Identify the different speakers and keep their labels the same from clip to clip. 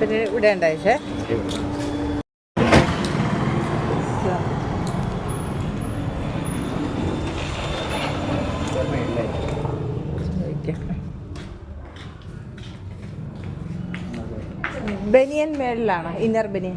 Speaker 1: പിന്നെ ഇവിടെ ബനിയൻ മേളിലാണ്? ഇന്നർ ബനിയൻ.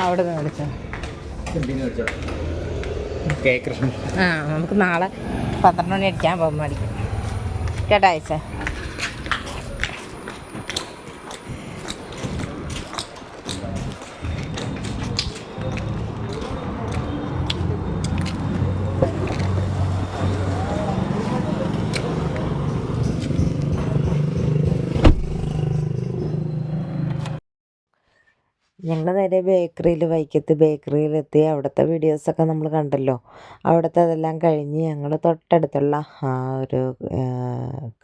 Speaker 1: അവിടെ നിന്ന് വിളിച്ചോ ആ നമുക്ക് നാളെ പന്ത്രണ്ട് മണി അടിക്കാൻ പോകുമ്പോൾ അടിക്കും കേട്ടോ അയച്ച ഞങ്ങൾ നേരെ ബേക്കറിയിൽ വൈക്കത്ത് ബേക്കറിയിലെത്തി. അവിടുത്തെ വീഡിയോസൊക്കെ നമ്മൾ കണ്ടല്ലോ. അവിടുത്തെ അതെല്ലാം കഴിഞ്ഞ് ഞങ്ങൾ തൊട്ടടുത്തുള്ള ആ ഒരു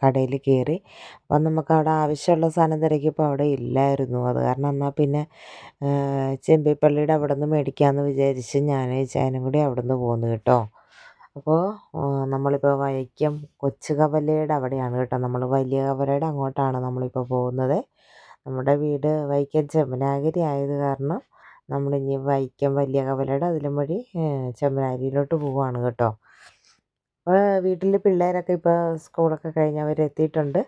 Speaker 1: കടയിൽ കയറി അപ്പം നമുക്ക് അവിടെ ആവശ്യമുള്ള സാധനം തിരക്കിയപ്പോൾ അവിടെ ഇല്ലായിരുന്നു. അത് കാരണം എന്നാൽ പിന്നെ ചെമ്പിപ്പള്ളിയുടെ അവിടെ നിന്ന് മേടിക്കാമെന്ന് വിചാരിച്ച് ഞാൻ ചായനും കൂടി അവിടെ നിന്ന് പോന്നു കേട്ടോ. അപ്പോൾ നമ്മളിപ്പോൾ വൈക്കം കൊച്ചു കവലയുടെ അവിടെയാണ് കേട്ടോ. നമ്മൾ വലിയ കവലയുടെ അങ്ങോട്ടാണ് നമ്മളിപ്പോൾ പോകുന്നത്. നമ്മുടെ വീട് വൈക്കം ചെമ്മനാഗിരി ആയത് കാരണം ഇനി വൈക്കം വലിയ കവലയുടെ അതിലും വഴി ചെമ്മനാഗിരിയിലോട്ട് പോവുകയാണ് കേട്ടോ. അപ്പോൾ വീട്ടിൽ പിള്ളേരൊക്കെ ഇപ്പോൾ സ്കൂളൊക്കെ കഴിഞ്ഞ് അവരെത്തിയിട്ടുണ്ട്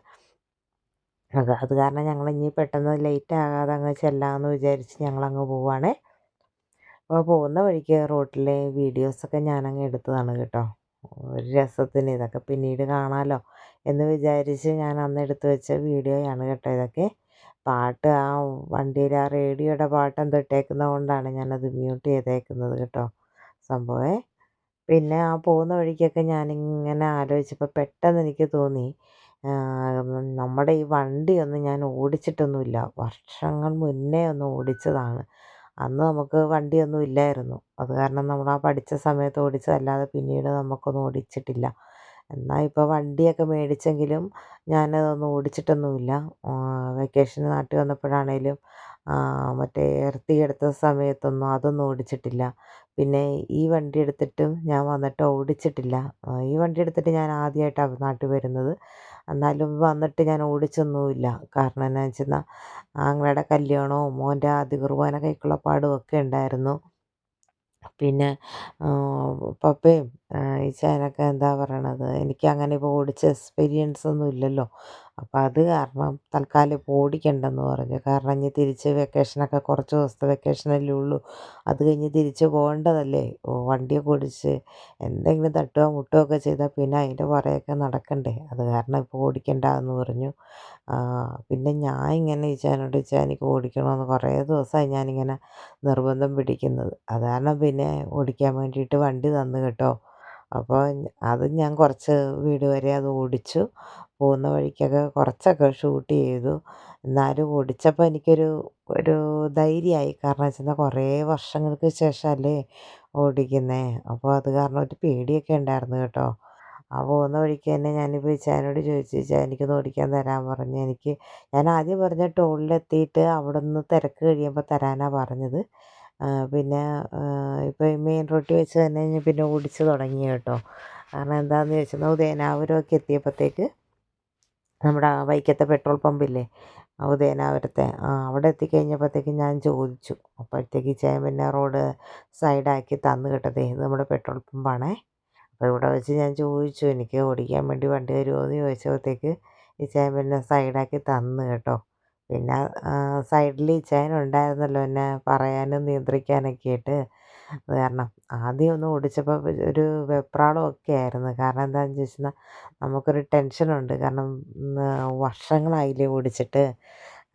Speaker 1: അത് കാരണം ഞങ്ങൾ ഇനി പെട്ടെന്ന് ലേറ്റ് ആകാതെ അങ്ങ് ചെല്ലാമെന്ന് വിചാരിച്ച് ഞങ്ങളങ്ങ് പോവുകയാണേ അപ്പോൾ പോകുന്ന വഴിക്ക് റോട്ടിലെ വീഡിയോസൊക്കെ ഞാനങ്ങ് എടുത്തതാണ് കേട്ടോ. ഒരു രസത്തിന് ഇതൊക്കെ പിന്നീട് കാണാമല്ലോ എന്ന് വിചാരിച്ച് ഞാൻ അന്ന് എടുത്തു വെച്ച വീഡിയോയാണ് കേട്ടോ ഇതൊക്കെ. പാട്ട് ആ വണ്ടിയിൽ ആ റേഡിയോയുടെ പാട്ട് എന്തോ ഇട്ടേക്കുന്നത് കൊണ്ടാണ് ഞാനത് മ്യൂട്ട് ചെയ്തേക്കുന്നത് കേട്ടോ സംഭവമേ. പിന്നെ ആ പോകുന്ന വഴിക്കൊക്കെ ഞാനിങ്ങനെ ആലോചിച്ചപ്പോൾ പെട്ടെന്ന് എനിക്ക് തോന്നി നമ്മുടെ ഈ വണ്ടിയൊന്നും ഞാൻ ഓടിച്ചിട്ടൊന്നുമില്ല. വർഷങ്ങൾ മുന്നേ ഒന്ന് ഓടിച്ചതാണ്. അന്ന് നമുക്ക് വണ്ടിയൊന്നും ഇല്ലായിരുന്നു. അത് കാരണം നമ്മൾ ആ പഠിച്ച സമയത്ത് ഓടിച്ചതല്ലാതെ പിന്നീട് നമുക്കൊന്നും ഓടിച്ചിട്ടില്ല. എന്നാൽ ഇപ്പോൾ വണ്ടിയൊക്കെ മേടിച്ചെങ്കിലും ഞാനതൊന്നും ഓടിച്ചിട്ടൊന്നുമില്ല. വെക്കേഷന് നാട്ടിൽ വന്നപ്പോഴാണേലും മറ്റേ എർത്തി എടുത്ത സമയത്തൊന്നും അതൊന്നും ഓടിച്ചിട്ടില്ല. പിന്നെ ഈ വണ്ടി എടുത്തിട്ടും ഞാൻ വന്നിട്ട് ഓടിച്ചിട്ടില്ല. ഈ വണ്ടി എടുത്തിട്ട് ഞാൻ ആദ്യമായിട്ടാണ് നാട്ടിൽ വരുന്നത്. എന്നാലും വന്നിട്ട് ഞാൻ ഓടിച്ചൊന്നുമില്ല. കാരണം എന്നാ വെച്ചെന്നാൽ ആങ്ങളുടെ കല്യാണവും മോന്റെ ആദ്യ കുർബാന കൈക്കുള്ള പാടും ഒക്കെ ഉണ്ടായിരുന്നു. പിന്നെ പപ്പയും ഈച്ചായനൊക്കെ എന്താ പറയണത്? എനിക്ക് അങ്ങനെ ഇപ്പോൾ ഓടിച്ച എക്സ്പീരിയൻസ് ഒന്നും ഇല്ലല്ലോ. അപ്പം അത് കാരണം തൽക്കാലം ഇപ്പോൾ ഓടിക്കണ്ടെന്ന് പറഞ്ഞു. കാരണം ഇനി തിരിച്ച് വെക്കേഷനൊക്കെ കുറച്ച് ദിവസത്തെ വെക്കേഷനല്ലേ ഉള്ളൂ. അത് കഴിഞ്ഞ് തിരിച്ച് പോകേണ്ടതല്ലേ? വണ്ടിയൊക്കെ ഓടിച്ച് എന്തെങ്കിലും തട്ടുകയോ മുട്ടുകയോ ഒക്കെ ചെയ്താൽ പിന്നെ അതിന്റെ പുറകെയൊക്കെ നടക്കണ്ടേ? അത് കാരണം ഇപ്പോൾ ഓടിക്കണ്ട എന്ന് പറഞ്ഞു. പിന്നെ ഞാൻ ഇങ്ങനെ ഈച്ചാനോട് ഈച്ചാ എനിക്ക് ഓടിക്കണമെന്ന് കുറേ ദിവസമായി ഞാനിങ്ങനെ നിർബന്ധം പിടിക്കുന്നത്. അത് കാരണം പിന്നെ ഓടിക്കാൻ വേണ്ടിയിട്ട് വണ്ടി തന്നു കേട്ടോ. അപ്പോൾ അത് ഞാൻ കുറച്ച് വീട് വരെ അത് ഓടിച്ചു. പോകുന്ന വഴിക്കൊക്കെ കുറച്ചൊക്കെ ഷൂട്ട് ചെയ്തു. എന്നാലും ഓടിച്ചപ്പോൾ എനിക്കൊരു ഒരു ധൈര്യമായി. കാരണം വെച്ചാൽ കുറേ വർഷങ്ങൾക്ക് ശേഷമല്ലേ ഓടിക്കുന്നത് അപ്പോൾ അത് കാരണം ഒരു പേടിയൊക്കെ ഉണ്ടായിരുന്നു കേട്ടോ. ആ പോകുന്ന വഴിക്ക് തന്നെ ഞാനിപ്പോൾ ഇച്ചായനോട് ചോദിച്ചു ഇച്ചാ എനിക്കൊന്ന് ഓടിക്കാൻ തരാൻ പറഞ്ഞു. എനിക്ക് ഞാൻ ആദ്യം പറഞ്ഞ ടോളിലെത്തിയിട്ട് അവിടെ നിന്ന് തിരക്ക് കഴിയുമ്പോൾ തരാനാണ് പറഞ്ഞത്. പിന്നെ ഇപ്പോൾ മെയിൻ റോഡിൽ വെച്ച് തന്നെ ഞാൻ പിന്നെ ഓടിച്ച് തുടങ്ങി കേട്ടോ. കാരണം എന്താണെന്ന് ചോദിച്ചാൽ ഉദയനാപുരമൊക്കെ എത്തിയപ്പോഴത്തേക്ക് നമ്മുടെ വൈക്കത്തെ പെട്രോൾ പമ്പില്ലേ ഉദയനാപുരത്തെ അവിടെ എത്തിക്കഴിഞ്ഞപ്പോഴത്തേക്ക് ഞാൻ ചോദിച്ചു. അപ്പോഴത്തേക്ക് ഇച്ചായൻ പിന്നെ റോഡ് സൈഡാക്കി തന്നു കേട്ടതേ നമ്മുടെ പെട്രോൾ പമ്പാണേ. ഇവിടെ വെച്ച് ഞാൻ ചോദിച്ചു എനിക്ക് ഓടിക്കാൻ വേണ്ടി വണ്ടി തരുമോ? എന്ന് ചോദിച്ചപ്പോഴത്തേക്ക് ഇച്ചായൻ പിന്നെ സൈഡാക്കി തന്നു കേട്ടോ. പിന്നെ സൈഡിൽ ഇച്ചായൻ ഉണ്ടായിരുന്നല്ലോ എന്നെ പറയാനും നിയന്ത്രിക്കാനൊക്കെ ആയിട്ട്. അത് കാരണം ആദ്യം ഒന്ന് ഓടിച്ചപ്പോൾ ഒരു വെപ്രാളമൊക്കെ ആയിരുന്നു. കാരണം എന്താണെന്ന് ചോദിച്ചാൽ നമുക്കൊരു ടെൻഷനുണ്ട്. കാരണം വർഷങ്ങളായില്ലേ ഓടിച്ചിട്ട്.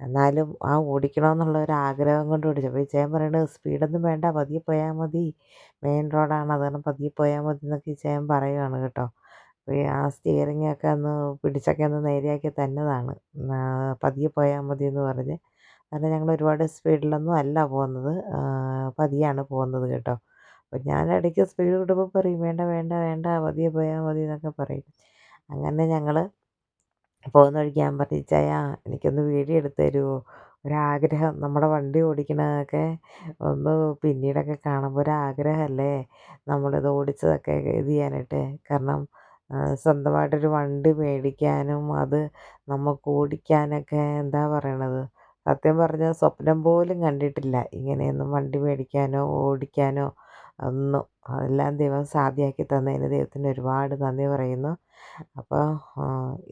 Speaker 1: എന്നാലും ആ ഓടിക്കണമെന്നുള്ള ഒരു ആഗ്രഹം കൊണ്ട് ഓടിച്ചു. അപ്പോൾ ചേട്ടൻ പറയുന്നത് സ്പീഡൊന്നും വേണ്ട പതിയെ പോയാൽ മതി. മെയിൻ റോഡാണ് അത് കാരണം പതിയെ പോയാൽ മതി എന്നൊക്കെ ചേട്ടൻ പറയുകയാണ് കേട്ടോ. അപ്പോൾ ആ സ്റ്റിയറിങ്ങൊക്കെ ഒന്ന് പിടിച്ചൊക്കെ ഒന്ന് നേരെയാക്കി തന്നതാണ്. പതിയെ പോയാൽ മതി എന്ന് പറഞ്ഞ്. കാരണം ഞങ്ങൾ ഒരുപാട് സ്പീഡിലൊന്നും അല്ല പോകുന്നത്. പതിയാണ് പോകുന്നത് കേട്ടോ. അപ്പോൾ ഞാൻ ഇടയ്ക്ക് സ്പീഡ് വിടുമ്പോൾ പറയും വേണ്ട വേണ്ട വേണ്ട പതിയെ പോയാൽ മതി എന്നൊക്കെ പറയും. അങ്ങനെ ഞങ്ങൾ പോകുന്ന വഴിക്ക് ഞാൻ പറഞ്ഞു ചായ എനിക്കൊന്ന് വീഡിയോ എടുത്ത് തരുമോ ഒരാഗ്രഹം നമ്മുടെ വണ്ടി ഓടിക്കണതൊക്കെ ഒന്ന് പിന്നീടൊക്കെ കാണുമ്പോൾ ഒരാഗ്രഹമല്ലേ നമ്മളിത് ഓടിച്ചതൊക്കെ ഇത് ചെയ്യാനായിട്ട്. കാരണം സ്വന്തമായിട്ടൊരു വണ്ടി മേടിക്കാനും അത് നമുക്ക് ഓടിക്കാനൊക്കെ എന്താ പറയണത്? സത്യം പറഞ്ഞാൽ സ്വപ്നം പോലും കണ്ടിട്ടില്ല. ഇങ്ങനെയൊന്നും വണ്ടി മേടിക്കാനോ ഓടിക്കാനോ ഒന്നും എല്ലാം ദൈവം സാധ്യമാക്കി തന്നതിന് ദൈവത്തിന് ഒരുപാട് നന്ദി പറയുന്നു. അപ്പോൾ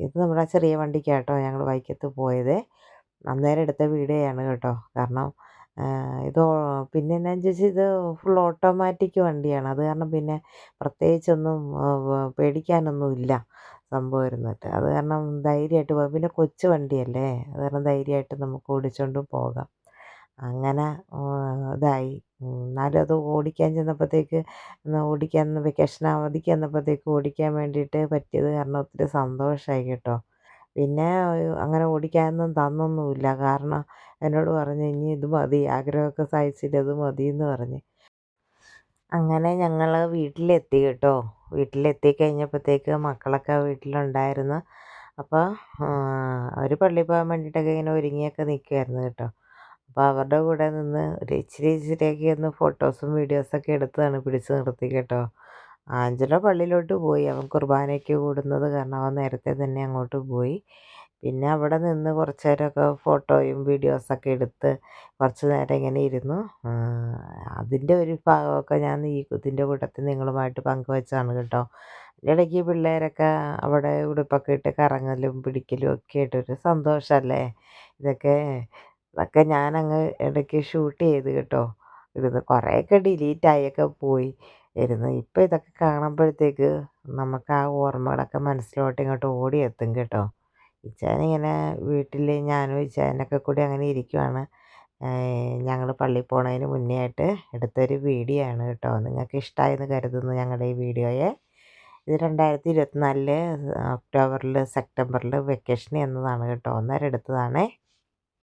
Speaker 1: ഇത് നമ്മുടെ ചെറിയ വണ്ടിക്കാട്ടോ ഞങ്ങൾ വൈക്കത്ത് പോയത്. അന്നേരം എടുത്ത വീഡിയോയാണ് കേട്ടോ. കാരണം ഇത് പിന്നെ എന്നാന്ന് ചോദിച്ചാൽ ഇത് ഫുൾ ഓട്ടോമാറ്റിക് വണ്ടിയാണ്. അത് കാരണം പിന്നെ പ്രത്യേകിച്ചൊന്നും പേടിക്കാനൊന്നും ഇല്ല സംഭവം ഇരുന്നിട്ട്. അത് കാരണം ധൈര്യമായിട്ട് പോകാം പിന്നെ കൊച്ചു വണ്ടിയല്ലേ? അത് കാരണം ധൈര്യമായിട്ട് നമുക്ക് ഓടിച്ചുകൊണ്ടും പോകാം. അങ്ങനെ ഇതായി. എന്നാലും അത് ഓടിക്കാൻ ചെന്നപ്പോഴത്തേക്ക് ഓടിക്കാൻ വെക്കേഷൻ അവധിക്ക് ചെന്നപ്പോഴത്തേക്ക് ഓടിക്കാൻ വേണ്ടിയിട്ട് പറ്റിയത് കാരണം ഒത്തിരി സന്തോഷമായി കേട്ടോ. പിന്നെ അങ്ങനെ ഓടിക്കാനൊന്നും തന്നൊന്നുമില്ല. കാരണം എന്നോട് പറഞ്ഞു ഇനി ഇത് മതി ആഗ്രഹമൊക്കെ സാധിച്ചില്ല ഇത് മതി എന്ന് പറഞ്ഞ്. അങ്ങനെ ഞങ്ങൾ വീട്ടിലെത്തി കേട്ടോ. വീട്ടിലെത്തി കഴിഞ്ഞപ്പോഴത്തേക്ക് മക്കളൊക്കെ വീട്ടിലുണ്ടായിരുന്നു. അപ്പോൾ അവർ പള്ളിയിൽ പോകാൻ വേണ്ടിയിട്ടൊക്കെ ഇങ്ങനെ ഒരുങ്ങിയൊക്കെ നിൽക്കുമായിരുന്നു കേട്ടോ. അപ്പോൾ അവരുടെ കൂടെ നിന്ന് ഒരു ഇച്ചിരി ഇച്ചിരിയൊക്കെ ഒന്ന് ഫോട്ടോസും വീഡിയോസൊക്കെ എടുത്തതാണ് പിടിച്ച് നിർത്തി കേട്ടോ. ആഞ്ചല പള്ളിയിലോട്ട് പോയി. അവൻ കുർബാനയ്ക്ക് കൂടുന്നത് കാരണം അവൻ നേരത്തെ തന്നെ അങ്ങോട്ട് പോയി. പിന്നെ അവിടെ നിന്ന് കുറച്ച് നേരമൊക്കെ ഫോട്ടോയും വീഡിയോസൊക്കെ എടുത്ത് കുറച്ച് നേരം ഇങ്ങനെ ഇരുന്നു. അതിന്റെ ഒരു ഭാഗമൊക്കെ ഞാൻ ഈ ഇതിന്റെ കൂട്ടത്തിൽ നിങ്ങളുമായിട്ട് പങ്കുവെച്ചാണ് കേട്ടോ. ഇടയ്ക്ക് പിള്ളേരൊക്കെ അവിടെ ഉടുപ്പൊക്കെ ഇട്ട് കറങ്ങലും പിടിക്കലും ഒക്കെ ആയിട്ടൊരു സന്തോഷമല്ലേ? ഇതൊക്കെ അതൊക്കെ ഞാനങ്ങ് ഇടയ്ക്ക് ഷൂട്ട് ചെയ്ത് കേട്ടോ. ഇരുന്ന് കുറേയൊക്കെ ഡിലീറ്റായൊക്കെ പോയി. ഇരുന്ന് ഇപ്പോൾ ഇതൊക്കെ കാണുമ്പോഴത്തേക്ക് നമുക്ക് ആ ഓർമ്മകളൊക്കെ മനസ്സിലോട്ട് ഇങ്ങോട്ട് ഓടിയെത്തും കേട്ടോ. ഇച്ചാനിങ്ങനെ വീട്ടിൽ ഞാനും ഇച്ചാനൊക്കെ കൂടി അങ്ങനെ ഇരിക്കുവാണ്. ഞങ്ങൾ പള്ളി പോണതിന് മുന്നേ ആയിട്ട് എടുത്തൊരു വീഡിയോ ആണ് കേട്ടോ. നിങ്ങൾക്ക് ഇഷ്ടമായെന്ന് കരുതുന്നു ഞങ്ങളുടെ ഈ വീഡിയോയെ. ഇത് രണ്ടായിരത്തി ഇരുപത്തിനാലിൽ ഒക്ടോബറിൽ സെപ്റ്റംബറിൽ വെക്കേഷൻ എന്നതാണ് കേട്ടോ. അന്നേരം എടുത്തതാണേ